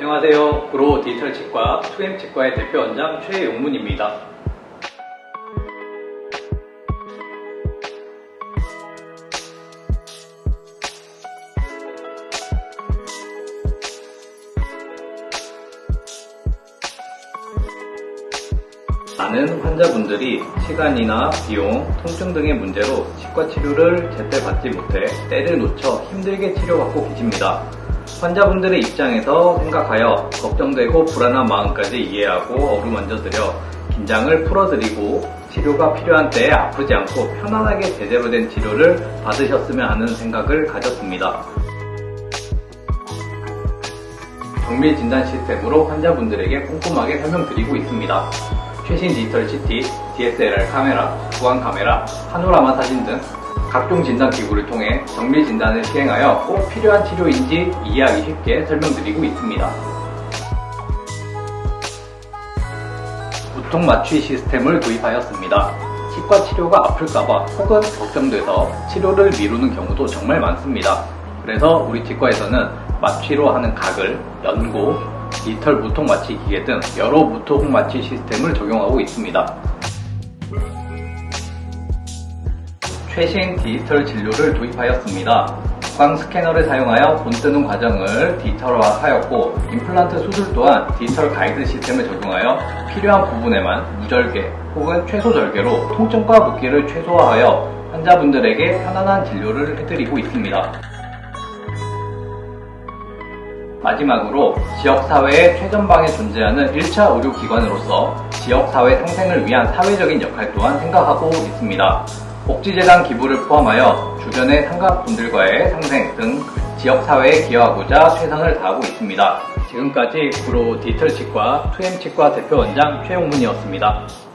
안녕하세요. 구로 디지털 치과 2M 치과의 대표 원장 최용문입니다. 많은 환자분들이 시간이나 비용, 통증 등의 문제로 치과 치료를 제때 받지 못해 때를 놓쳐 힘들게 치료받고 계십니다. 환자분들의 입장에서 생각하여 걱정되고 불안한 마음까지 이해하고 어루만져드려 긴장을 풀어드리고 치료가 필요한 때에 아프지 않고 편안하게 제대로 된 치료를 받으셨으면 하는 생각을 가졌습니다. 정밀 진단 시스템으로 환자분들에게 꼼꼼하게 설명드리고 있습니다. 최신 디지털 CT, DSLR 카메라, 구강 카메라, 파노라마 사진 등 각종 진단 기구를 통해 정밀 진단을 시행하여 꼭 필요한 치료인지 이해하기 쉽게 설명드리고 있습니다. 무통 마취 시스템을 도입하였습니다. 치과 치료가 아플까봐 혹은 걱정돼서 치료를 미루는 경우도 정말 많습니다. 그래서 우리 치과에서는 마취로 하는 각을 연고, 디지털 무통 마취 기계 등 여러 무통 마취 시스템을 적용하고 있습니다. 최신 디지털 진료를 도입하였습니다. 구강 스캐너를 사용하여 본 뜨는 과정을 디지털화하였고 임플란트 수술 또한 디지털 가이드 시스템을 적용하여 필요한 부분에만 무절개 혹은 최소 절개로 통증과 붓기를 최소화하여 환자분들에게 편안한 진료를 해드리고 있습니다. 마지막으로 지역사회의 최전방에 존재하는 1차 의료기관으로서 지역사회 상생을 위한 사회적인 역할 또한 생각하고 있습니다. 복지재단 기부를 포함하여 주변의 상가분들과의 상생 등 지역사회에 기여하고자 최선을 다하고 있습니다. 지금까지 구로 디지털 치과 2M 치과 대표 원장 최용문이었습니다.